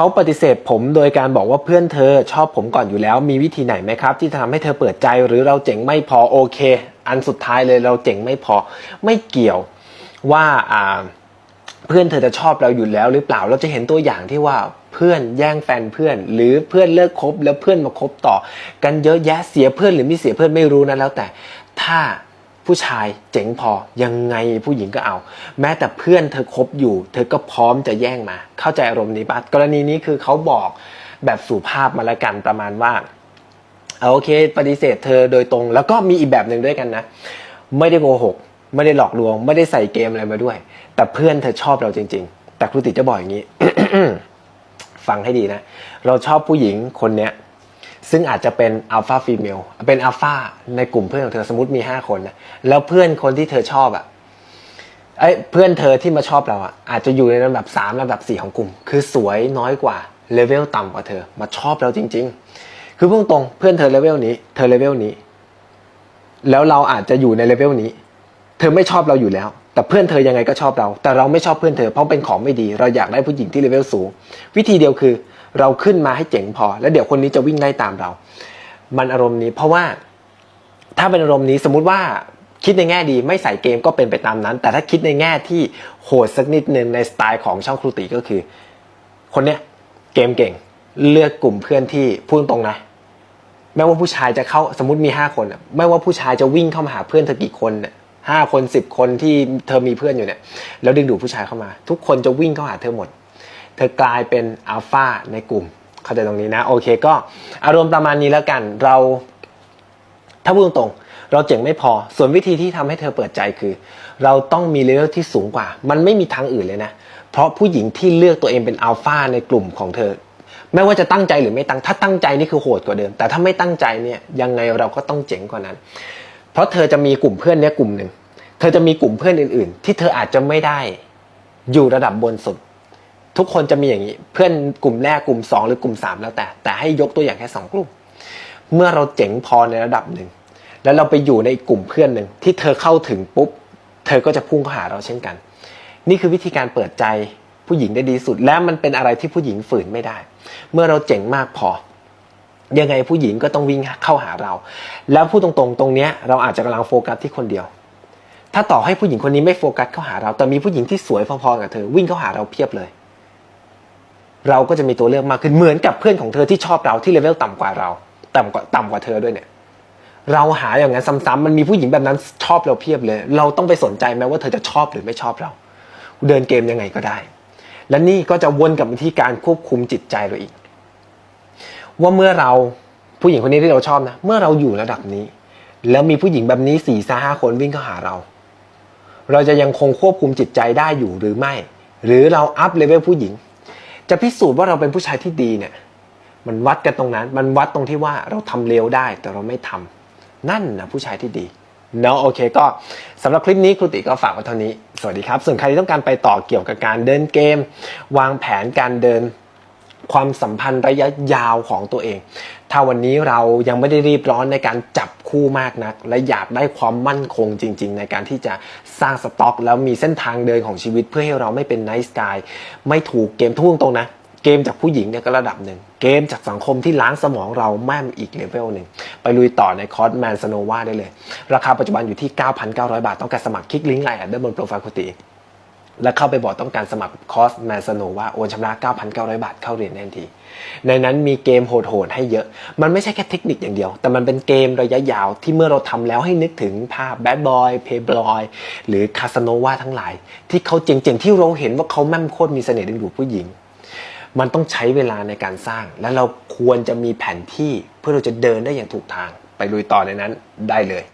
เขาปฏิเสธผมโดยการบอกว่าเพื่อนเธอชอบผมก่อนอยู่แล้ว มีวิธีไหนไหมครับ ที่จะทำให้เธอเปิดใจหรือเราเจ๋งไม่พอโอเค อันสุดท้ายเลยเราเจ๋งไม่พอไม่เกี่ยวว่าอ่าเพื่อนเธอจะชอบเราอยู่แล้วหรือเปล่าเราจะเห็นตัวอย่างที่ว่าเพื่อนแย่งแฟนเพื่อน หรือเพื่อนเลิกคบแล้วเพื่อนมาคบต่อ กันเยอะแยะเสียเพื่อนหรือไม่เสียเพื่อนไม่รู้นะแล้วแต่ถ้า ผู้ชายเจ๋งพอยังไงผู้หญิงก็เอา แม้แต่เพื่อนเธอคบอยู่ เธอก็พร้อมจะแย่งมา เข้าใจอารมณ์นี้ปะกรณีนี้คือเขาบอกแบบสุภาพมาละกันประมาณว่าโอเค ปฏิเสธเธอโดยตรง แล้วก็มีอีกแบบหนึ่งด้วยกันนะ ไม่ได้โกหก ไม่ได้หลอกลวง ไม่ได้ใส่เกมอะไรมาด้วย แต่เพื่อนเธอชอบเราจริง ๆ แต่ครูติจะบอกอย่างนี้ ฟังให้ดีนะ เราชอบผู้หญิงคนเนี้ย ซึ่งอาจจะเป็นอัลฟาฟีเมลเป็นอัลฟาในกลุ่มเพื่อนของเธอสมมติมี 5 คนนะแล้วเพื่อนคนที่เธอชอบอะไอ้ยเพื่อนเธอที่มาชอบเราอะอาจจะอยู่ในลำดับ 3ลำดับ 4 ของกลุ่ม คือสวยน้อยกว่าเลเวลต่ำกว่าเธอมาชอบเราจริง ๆ คือพูดตรงเพื่อนเธอเลเวลนี้ เธอเลเวลนี้ แล้วเราอาจจะอยู่ในเลเวลนี้ เธอไม่ชอบเราอยู่แล้ว แต่เพื่อนเธอยังไงก็ชอบเรา แต่เราไม่ชอบเพื่อนเธอเพราะเป็นของไม่ดี เราอยากได้ผู้หญิงที่เลเวลสูง วิธีเดียวคือเราขึ้นมาให้เจ๋งพอ แล้วเดี๋ยวคนนี้จะวิ่งไล่ตามเรา มันอารมณ์นี้เพราะว่าถ้าเป็นอารมณ์นี้สมมุติว่าคิดในแง่ดีไม่ใส่เกมก็เป็นไปตามนั้น แต่ถ้าคิดในแง่ที่โหดสักนิดนึงในสไตล์ของช่องครูติก็คือ คนเนี้ยเกมเก่งเลือกกลุ่มเพื่อนที่พูดตรงนะไม่ว่าผู้ชายจะเข้าสมมติมีห้าคน ไม่ว่าผู้ชายจะวิ่งเข้ามาหาเพื่อนเธอกี่คนเนี่ย ห้าคนสิบคนที่เธอมีเพื่อนอยู่เนี่ยแล้วดึงดูดผู้ชายเข้ามา ทุกคนจะวิ่งเข้าหาเธอหมด เธอกลายเป็นอัลฟาในกลุ่ม เข้าใจตรงนี้นะ โอเคก็อารมณ์ประมาณนี้แล้วกันเรา ถ้าพูดตรงๆเราเจ๋งไม่พอ ส่วนวิธีที่ทำให้เธอเปิดใจคือ เราต้องมีเลเวลที่สูงกว่า มันไม่มีทางอื่นเลยนะ เพราะผู้หญิงที่เลือกตัวเองเป็นอัลฟาในกลุ่มของเธอไม่ว่าจะตั้งใจหรือไม่ตั้ง ถ้าตั้งใจนี่คือโหดกว่าเดิม แต่ถ้าไม่ตั้งใจเนี่ยยังไงเราก็ต้องเจ๋งกว่านั้น เพราะเธอจะมีกลุ่มเพื่อนเนี้ยกลุ่มหนึ่ง เธอจะมีกลุ่มเพื่อนอื่น ๆ ที่เธออาจจะไม่ได้อยู่ระดับบนสุด ทุกคนจะมีอย่างนี้ เพื่อนกลุ่มแรกกลุ่มสองหรือกลุ่มสามแล้วแต่ แต่ให้ยกตัวอย่างแค่สองกลุ่ม เมื่อเราเจ๋งพอในระดับหนึ่ง แล้วเราไปอยู่ในกกลุ่มเพื่อนหนึ่งที่เธอเข้าถึงปุ๊บ เธอก็จะพุ่งเข้าหาเราเช่นกัน นี่คือวิธีการเปิดใจผู้หญิงได้ดีสุด และมันเป็นอะไรที่ผู้หญิงฝืนไม่ได้ เมื่อเราเจ๋งมากพอยังไงผู้หญิงก็ต้องวิ่งเข้าหาเรา แล้วพูดตรงๆ ตรงเนี้ยเราอาจจะกำลังโฟกัสที่คนเดียว ถ้าต่อให้ผู้หญิงคนนี้ไม่โฟกัสเข้าหาเรา แต่มีผู้หญิงที่สวยพอๆกับเธอ วิ่งเข้าหาเราเพียบเลย เราก็จะมีตัวเลือกมากขึ้นเหมือนกับเพื่อนของเธอที่ชอบเราที่เลเวลต่ำกว่าเรา ต่ำกว่าต่ำกว่าเธอด้วยเนี่ย เราหาอย่างนั้นซ้ำๆมันมีผู้หญิงแบบนั้นชอบเราเพียบเลย เราต้องไปสนใจไหมว่าเธอจะชอบหรือไม่ชอบเรา เดินเกมยังไงก็ได้ และนี่ก็จะวนกับมาที่การควบคุมจิตใจเราอีก ว่าเมื่อเราผู้หญิงคนนี้ที่เราชอบนะ เมื่อเราอยู่ระดับนี้ แล้วมีผู้หญิงแบบนี้สี่ห้าคนวิ่งเข้าหาเรา เราจะยังคงควบคุมจิตใจได้อยู่หรือไม่ หรือเราอัพเลเวลผู้หญิง จะพิสูจน์ว่าเราเป็นผู้ชายที่ดีเนี่ยมันวัดกันตรงนั้น มันวัดตรงที่ว่าเราทำเร็วได้แต่เราไม่ทำนั่นนะผู้ชายที่ดีเนาะโอเคก็สำหรับคลิปนี้ครูติก็ฝากไว้เท่านี้ สวัสดีครับ ส่วนใครที่ต้องการไปต่อเกี่ยวกับการเดินเกม วางแผนการเดิน ความสัมพันธ์ระยะยาวของตัวเอง ถ้าวันนี้เรายังไม่ได้รีบร้อนในการจับคู่มากนัก และอยากได้ความมั่นคงจริง ๆ ในการที่จะสร้างสต็อก แล้วมีเส้นทางเดินของชีวิตเพื่อให้เราไม่เป็นไนท์สกายไม่ถูกเกมทุ่งตรงนะเกมจากผู้หญิงเนี่ยก็ระดับหนึ่ง เกมจากสังคมที่ล้างสมองเราแม่มอีกเลเวลหนึ่ง ไปลุยต่อในคอร์สแมนสโนวาได้เลย ราคาปัจจุบันอยู่ที่ 9,900 บาท ต้องการสมัครคลิกลิงก์ไลน์แอดเดอร์บนโปรไฟล์คุติ และเข้าไปบอกต้องการสมัครคอร์สแมนสโนว่าโอนชำระ 9,900 บาทเข้าเรียนแน่นที ในนั้นมีเกมโหดๆให้เยอะ มันไม่ใช่แค่เทคนิคอย่างเดียว แต่มันเป็นเกมระยะยาวที่เมื่อเราทำแล้วให้นึกถึงภาพแบดบอยเพย์บอยหรือคาสโนวาทั้งหลาย ที่เขาเจ๋งๆ ที่เราเห็นว่าเขาแม่มโคตรมีเสน่ห์ดึงดูดผู้หญิง มันต้องใช้เวลาในการสร้าง และเราควรจะมีแผนที่เพื่อเราจะเดินได้อย่างถูกทาง ไปลุยต่อในนั้นได้เลย